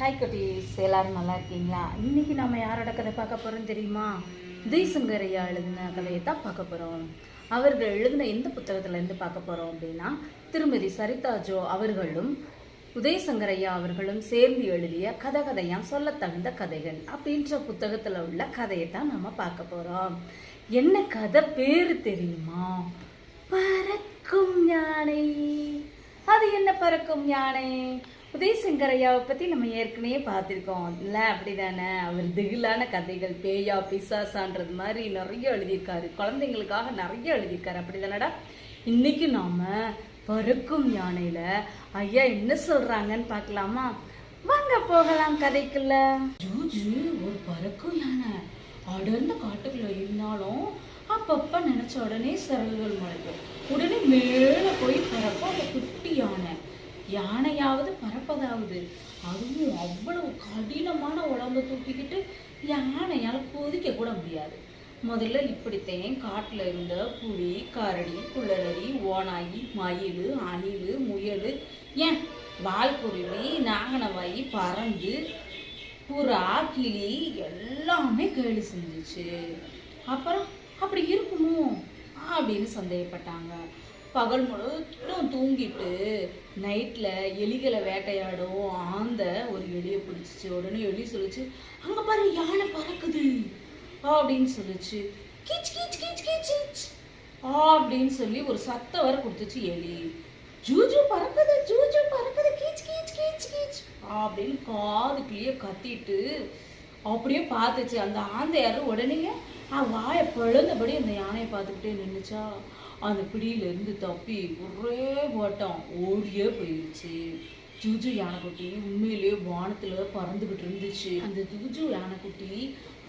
Hi குட்டீஸ் எல்லாரும் நல்லா இருக்கீங்களா? இன்னைக்கு நம்ம யாரோட கதை பார்க்க போறோம் தெரியுமா? உதயசங்கரையா எழுதின கதையை தான் பார்க்க போறோம். அவர்கள் எழுதின எந்த புத்தகத்துல இருந்து பார்க்க போறோம் அப்படின்னா திருமதி சரிதா ஜோ அவர்களும் உதயசங்கரையா அவர்களும் சேர்ந்து எழுதிய கதை கதையாம் சொல்ல தகுந்த கதைகள் அப்படின்ற புத்தகத்துல உள்ள கதையை தான் நம்ம பார்க்க போறோம். என்ன கதை பேரு தெரியுமா? பறக்கும் யானை. அது என்ன பறக்கும் யானை? உதயசங்கரையாவை பற்றி நம்ம ஏற்கனவே பார்த்துருக்கோம். இல்லை அப்படி தானே அவர் திகிலான கதைகள் பேயா பிசாசான்றது மாதிரி நிறைய எழுதியிருக்காரு. குழந்தைங்களுக்காக நிறைய எழுதியிருக்காரு. அப்படிதானடா? இன்னைக்கு நாம பறக்கும் யானையில ஐயா என்ன சொல்றாங்கன்னு பார்க்கலாமா? வாங்க போகலாம் கதைக்குள்ள. ஜூஜு ஒரு பறக்கும் யானை. அடர்ந்த காட்டுக்குள்ள இருந்தாலும் அப்பப்ப நினைச்ச உடனே சிறகுகள் முளைக்கும். உடனே மேலே போய் பறக்கும் அந்த குட்டி யானை. யானையாவது பறப்பதாவது. அதுவும் அவ்வளவு கடினமான உடம்ப தூக்கிக்கிட்டு யானையால் கொதிக்க கூட முடியாது. முதல்ல இப்படித்தேன் காட்டில் இருந்த புலி கரடி குளறடி ஓனாயி மயில் அணில் முயல் ஏன்? வால்குருவி நாகனவாயி பறந்து புறா கிளி எல்லாமே கேலி செஞ்சிச்சு. அப்புறம் அப்படி இருக்குமோ அப்படின்னு சந்தேகப்பட்டாங்க. பகல் முழுவதும் தூங்கிட்டு நைட்டில் எலிகளை வேட்டையாடும். ஆந்த ஒரு எலியை பிடிச்சிச்சு. உடனே எலி சொல்லுச்சு அங்கே பாரு யானை பறக்குது. அப்படின்னு சொல்லுச்சு. கீச் கீச் கீச் கீச் அப்படின்னு சொல்லி ஒரு சத்த வர கொடுத்துச்சு எலி. ஜூஜு பறக்குது ஜூஜு பறக்குது. கீச் கீச் கீச் கீச் அப்படின்னு காதுக்குள்ளேயே கத்திட்டு அப்படியே பார்த்துச்சு. அந்த ஆந்தையாரு உடனே ஆ வாயை பிழந்தபடி அந்த யானையை பார்த்துக்கிட்டே நின்றுச்சா அந்த பிடியிலேருந்து தப்பி ஒரே ஓட்டம் ஓடியே போயிடுச்சு ஜூஜு யானைக்குட்டி உண்மையிலேயே வானத்தில் பறந்துக்கிட்டு இருந்துச்சு. அந்த ஜூஜு யானைக்குட்டி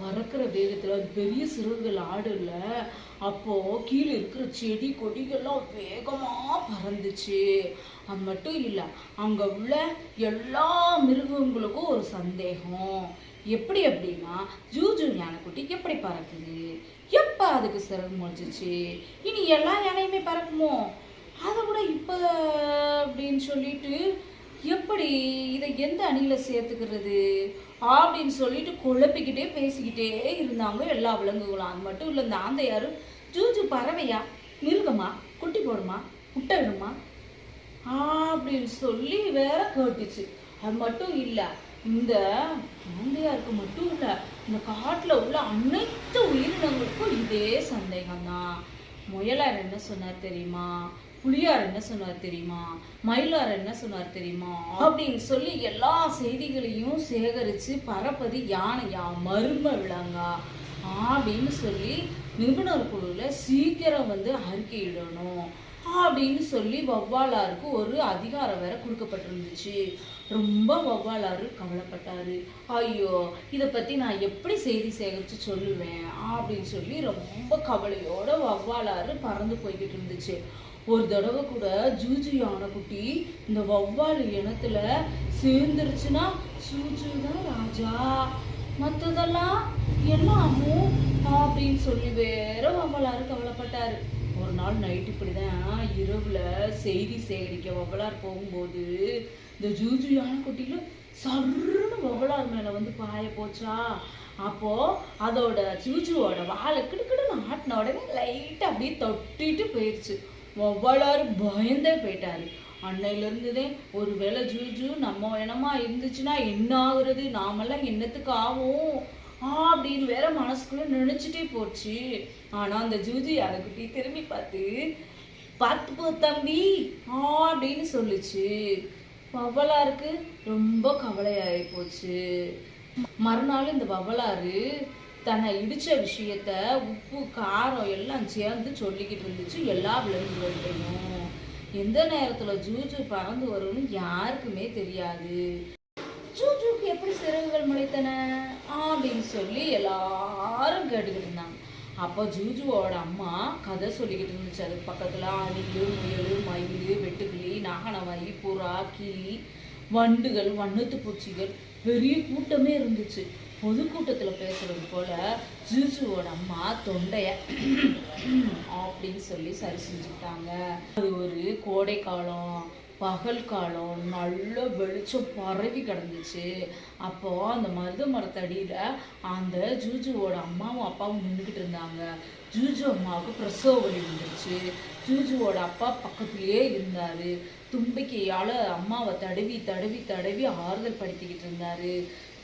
பறக்கிற வேகத்தில் அது பெரிய ஆடு இல்லை அப்போது கீழே இருக்கிற செடி கொடிகள்லாம் வேகமாக பறந்துச்சு. அது மட்டும் இல்லை அங்கே உள்ள எல்லா மிருகங்களுக்கும் ஒரு சந்தேகம். எப்படி அப்படின்னா ஜூஜு யானைக்குட்டி எப்படி பறக்குது? அதுக்கு சிறகு முளைச்சிச்சு இனி எல்லா யானையுமே பறக்குமோ? அதை விட இப்போ அப்படின்னு சொல்லிட்டு எப்படி இதை எந்த அணியில் சேர்த்துக்கிறது? அப்படின்னு சொல்லிட்டு குழப்பிக்கிட்டே பேசிக்கிட்டே இருந்தாங்க எல்லா விலங்குகளும். அது மட்டும் இல்லை இந்த ஆந்தையாரு ஜூஜு பறவையா? மிருகமா? குட்டி போடுமா? முட்டை விடுமா? அப்படின்னு சொல்லி வேற கேட்டுச்சு. அது மட்டும் இல்லை இந்த ஆந்தையாருக்கு மட்டும் இல்லை இந்த காட்டில் உள்ள அனைத்து உயிரினங்களுக்கும் இதே சந்தேகம்தான். முயலார் என்ன சொன்னார் தெரியுமா? புலியார் என்ன சொன்னார் தெரியுமா? மயிலார் என்ன சொன்னார் தெரியுமா? அப்படின்னு சொல்லி எல்லா செய்திகளையும் சேகரித்து பரப்பது யானையா? மர்ம விலங்கா? அப்படின்னு சொல்லி நிபுணர் குழுவில் சீக்கிரம் வந்து அறிக்கையிடணும். அப்படின்னு சொல்லி வவ்வாலாருக்கு ஒரு அதிகாரம் வேற கொடுக்கப்பட்டிருந்துச்சு. ரொம்ப வவ்வாலாரு கவலைப்பட்டாரு. ஐயோ இதை பற்றி நான் எப்படி செய்தி சேகரித்து சொல்லுவேன்? அப்படின்னு சொல்லி ரொம்ப கவலையோட வவ்வாலாரு பறந்து போய்கிட்டு இருந்துச்சு. ஒரு தடவை கூட ஜூஜு யானைக்குட்டி இந்த வௌவால் இனத்துல சேர்ந்துருச்சுன்னா ஜூஜு தான் ராஜா மற்றதெல்லாம் எல்லாமும் அப்படின்னு சொல்லி வேற வவ்வாலாரு கவலைப்பட்டாரு. ஒரு நாள் நைட் இப்படிதான் இரவில் செய்தி சேகரிக்க வவ்வலார் போகும்போது இந்த ஜூஜு யானைக்குட்டியில சர்ன்னு வவ்வலார் மேலே வந்து பாய போச்சா? அப்போ அதோட ஜூஜுவோட வாழை கிடுக்கிடுன்னு ஆட்டின உடனே லைட்டாக அப்படியே தொட்டிட்டு போயிடுச்சு வவ்வலார் பயந்தே போயிட்டாரு. அன்னையிலருந்துதே ஒரு வேளை ஜூஜு நம்ம இனமா இருந்துச்சுன்னா என்ன ஆகுறது? நாமெல்லாம் என்னத்துக்கு ஆகும் ஆ அப்படின்னு வேற மனசுக்குள்ள நினைச்சிட்டே போச்சு. ஆனா அந்த ஜூஜி யானைக்குட்டி திரும்பி பார்த்து பார்த்து போ தம்பி ஆ அப்படின்னு சொல்லுச்சு. பவலாருக்கு ரொம்ப கவலையாகி போச்சு. மறுநாள் இந்த பவலாறு தன்னை இடிச்ச விஷயத்த உப்பு காரம் எல்லாம் சேர்ந்து சொல்லிக்கிட்டு இருந்துச்சு எல்லா விலங்குகள்கிட்டையும். எந்த நேரத்துல ஜூஜு பறந்து வரும்னு யாருக்குமே தெரியாது. ஜூஜுக்கு எப்படி சிறகுகள் முளைத்தன? அப்படின்னு சொல்லி எல்லாரும் கேட்டுக்கிட்டு இருந்தாங்க. அப்போ ஜூஜுவோட அம்மா கதை சொல்லிக்கிட்டு இருந்துச்சு. அதுக்கு பக்கத்தில் அணிலு முயல் மயில் வெட்டுக்கிளி நாகனவாயி புறா கிளி வண்டுகள் வண்ணத்து பூச்சிகள் பெரிய கூட்டமே இருந்துச்சு. பொதுக்கூட்டத்தில் பேசுறது போல ஜூஜுவோட அம்மா தொண்டைய அப்படின்னு சொல்லி சரி செஞ்சுக்கிட்டாங்க. அது ஒரு கோடை காலம் பகல் காலம் நல்ல வெளிச்சம் பரவி கிடந்துச்சு. அப்போ அந்த மருத மரத்தடியில் அந்த ஜூஜுவோட அம்மாவும் அப்பாவும் நின்றுக்கிட்டு இருந்தாங்க. ஜூஜு அம்மாவுக்கு பிரசவ வலி வந்துருச்சு. ஜூஜுவோட அப்பா பக்கத்துலேயே இருந்தார். தும்பிக்கையால் அம்மாவை தடவி தடவி தடவி ஆறுதல் படுத்திக்கிட்டு இருந்தாரு.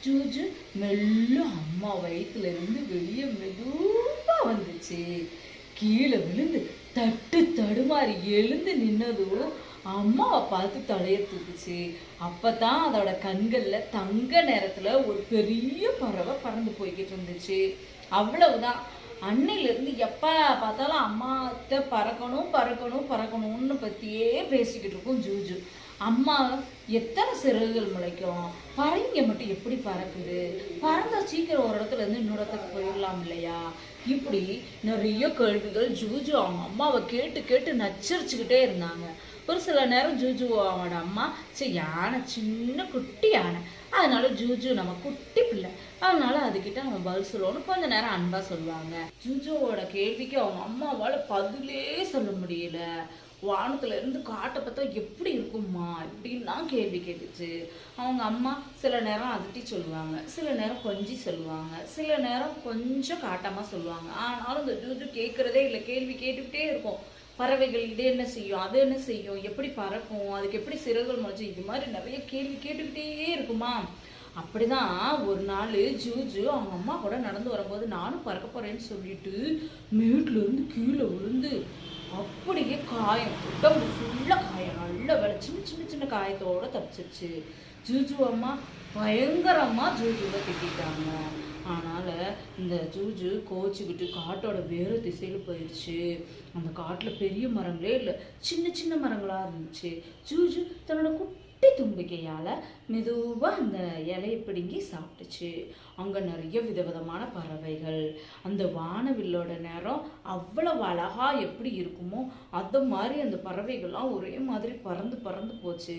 ஜூஜு மெல்ல அம்மா வயிற்றுல இருந்து வெளியே மெதுவாக வந்துச்சு. கீழே விழுந்து தட்டு தடுமாறி எழுந்து நின்னதும் அம்மாவை பார்த்து தலைய தூக்குச்சு. அப்பதான் அதோட கண்கள்ல தங்க நேரத்துல ஒரு பெரிய பறவை பறந்து போய்கிட்டு இருந்துச்சு. அவ்வளவுதான். அன்னையிலேருந்து எப்போ பார்த்தாலும் அம்மாத்த பறக்கணும் பறக்கணும் பறக்கணும்னு பற்றியே பேசிக்கிட்டு இருக்கும் ஜூஜு. அம்மா எத்தனை சிறகுகள் முளைக்கும்? பறவைங்க மட்டும் எப்படி பறக்குது? பறந்தா சீக்கிரம் ஒரு இடத்துல இருந்து இன்னொரு இடத்துக்கு போயிடலாம் இல்லையா? இப்படி நிறைய கேள்விகள் ஜூஜு அவங்க அம்மாவை கேட்டு கேட்டு நச்சரிச்சுக்கிட்டே இருந்தாங்க. ஒரு சில நேரம் ஜூஜு அவனோட அம்மா சரி யானை சின்ன குட்டி யானை அதனால ஜூஜு நம்ம குட்டி பிள்ளை. அதனால அதுகிட்ட நம்ம பதில் சொல்லுவோம்னு கொஞ்ச நேரம் அன்பா சொல்லுவாங்க. ஜூஜுவோட கேள்விக்கு அவங்க அம்மாவால பதிலே சொல்ல முடியல. வானத்துல இருந்து காட்டை பார்த்தா எப்படி இருக்கும்மா? இப்படின்லாம் கேள்வி கேட்டுச்சு. அவங்க அம்மா சில நேரம் அதட்டி சொல்லுவாங்க. சில நேரம் கொஞ்சி சொல்லுவாங்க. சில நேரம் கொஞ்சம் காட்டமா சொல்லுவாங்க. ஆனாலும் இந்த ஜூஜு கேட்கறதே இல்லை. கேள்வி கேட்டுக்கிட்டே இருக்கும். பறவைகள் இது என்ன செய்யும் அது என்ன செய்யும் எப்படி பறக்கும் அதுக்கு எப்படி சிறகுகள் முளைச்சு இது மாதிரி நிறைய கேள்வி கேட்டுக்கிட்டே இருக்குமா? அப்படிதான் ஒரு நாள் ஜூஜு அவங்க அம்மா கூட நடந்து வரும்போது நானும் பறக்க போறேன்னு சொல்லிட்டு மேட்லேருந்து கீழே விழுந்து அப்படியே காயம் உடம்பு ஃபுல்லாக காயம் நல்ல வேலை சின்ன சின்ன சின்ன காயத்தோட தப்பிச்சிருச்சு. ஜூஜு அம்மா பயங்கரமாக ஜூஜுவை திட்டாங்க அதனால் இந்த ஜூஜு கோச்சிக்கிட்டு காட்டோட வேறு திசையில் போயிடுச்சு அந்த காட்டில் பெரிய மரங்களே இல்லை சின்ன சின்ன மரங்களாக இருந்துச்சு. ஜூஜு தன்னோட குட்டி தும்பிக்கையால் மெதுவாக அந்த இலையை பிடுங்கி சாப்பிட்டுச்சு. அங்கே நிறைய விதவிதமான பறவைகள். அந்த வானவில்லோட நேரம் அவ்வளவு அழகா எப்படி இருக்குமோ அந்த மாதிரி அந்த பறவைகள்லாம் ஒரே மாதிரி பறந்து பறந்து போச்சு.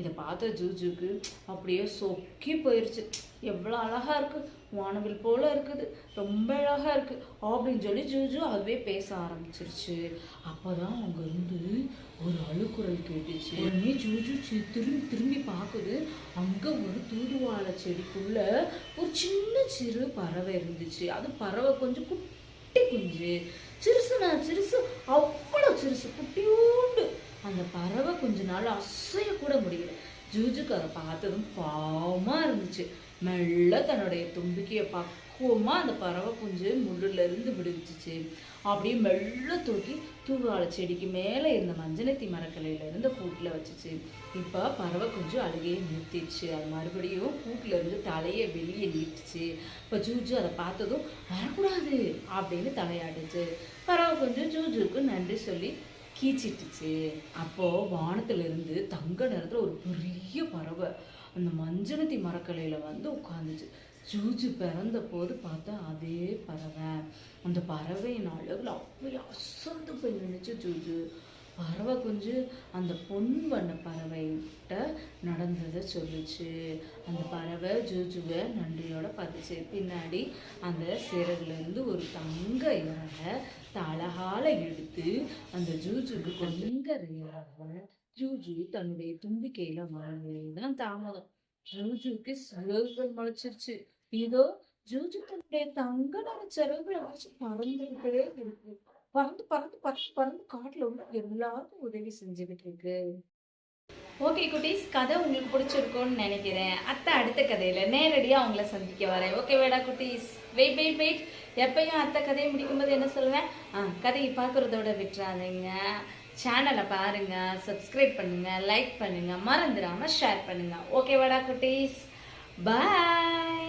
இதை பார்த்த ஜூஜுக்கு அப்படியே சொக்கி போயிடுச்சு எவ்வளோ அழகாக இருக்குது வானவில் போல இருக்குது. ரொம்ப அழகா இருக்கு. அப்படின்னு சொல்லி ஜூஜு அதுவே பேச ஆரம்பிச்சிருச்சு. அப்பதான் அங்க இருந்து ஒரு அழுக்குரல் கேட்டுச்சு. உடனே ஜூஜு சி- திரும்பி திரும்பி பார்க்குது. அங்க ஒரு தூதுவாழை செடிக்குள்ள ஒரு சின்ன சிறு பறவை இருந்துச்சு. அது பறவை கொஞ்சம் குட்டி குஞ்சு. சிறுசுனா சிறுசு அவ்வளோ சிறுசு குட்டியூண்டு. அந்த பறவை கொஞ்ச நாள் அசைய கூட முடியல. ஜூஜுக்கு அதை பார்த்ததும் பாவமா இருந்துச்சு. மெல்ல தன்னுடைய தும்பிக்கையை பக்குவமாக அந்த பறவை குஞ்சு முள்ளுலேருந்து இருந்து அப்படியே மெல்ல தூக்கி தூவாழை செடிக்கு மேலே இருந்த மஞ்சனத்தி மரக்கலையிலேருந்து கூட்டில் வச்சுச்சு. இப்போ பறவை குஞ்சு அழுகையை நிறுத்திடுச்சு. அது மறுபடியும் கூட்டிலேருந்து தலையை வெளியே நீட்டுச்சு. இப்போ ஜூஜு அதை பார்த்ததும் வரக்கூடாது அப்படின்னு தலையாடுச்சு பறவை குஞ்சு ஜூஜுக்கு நன்றி சொல்லி கீச்சிட்டுச்சு. அப்போது வானத்திலிருந்து தங்க நேரத்தில் ஒரு பெரிய பறவை. அந்த மஞ்சனத்தி மரக்கலையில் வந்து உட்காந்துச்சு. ஜூஜு பிறந்த போது பார்த்தா அதே பறவை. அந்த பறவையின் அளவில் அப்படியே அசந்து போய் நின்னுச்சு ஜூஜு பறவை குஞ்சு அந்த பொன் வண்ண பறவைகிட்ட நடந்ததை சொல்லுச்சு. அந்த பறவை ஜூஜுவை நன்றியோட பார்த்துச்சு பின்னாடி அந்த சிறகுலேருந்து ஒரு தங்க இறக தலகால எடுத்து அந்த ஜூஜுக்கு கொஞ்சம் இறக ஜூஜு தன்னுடைய தும்பிக்கையில வாங்கிதான் தாமதம். ஜூஜுக்கு சிறகுகள் முளைச்சிருச்சு. இதோ ஜூஜு தன்னுடைய தங்க நிற சிறகுகளை வச்சு பறந்துகிட்டே இருக்கு. பறந்து பறந்து பறந்து பறந்து காட்டுல உள்ள எல்லாருக்கும் உதவி செஞ்சுக்கிட்டு இருக்கு. ஓகே குட்டீஸ் கதை உங்களுக்கு பிடிச்சிருக்கும்னு நினைக்கிறேன். அத்தை அடுத்த கதையில நேரடியாக அவங்கள சந்திக்க வரேன். ஓகே வேடா குட்டீஸ். வெயிட் வெயிட் வெயிட் எப்பயும் அத்தை கதையை முடிக்கும்போது என்ன சொல்லுவேன்? ஆ கதையை பார்க்குறதோட விட்டுறாதீங்க. சேனலை பாருங்க சப்ஸ்கிரைப் பண்ணுங்க லைக் பண்ணுங்க மறந்துடாம ஷேர் பண்ணுங்க. ஓகேவாடா குட்டீஸ். பாய்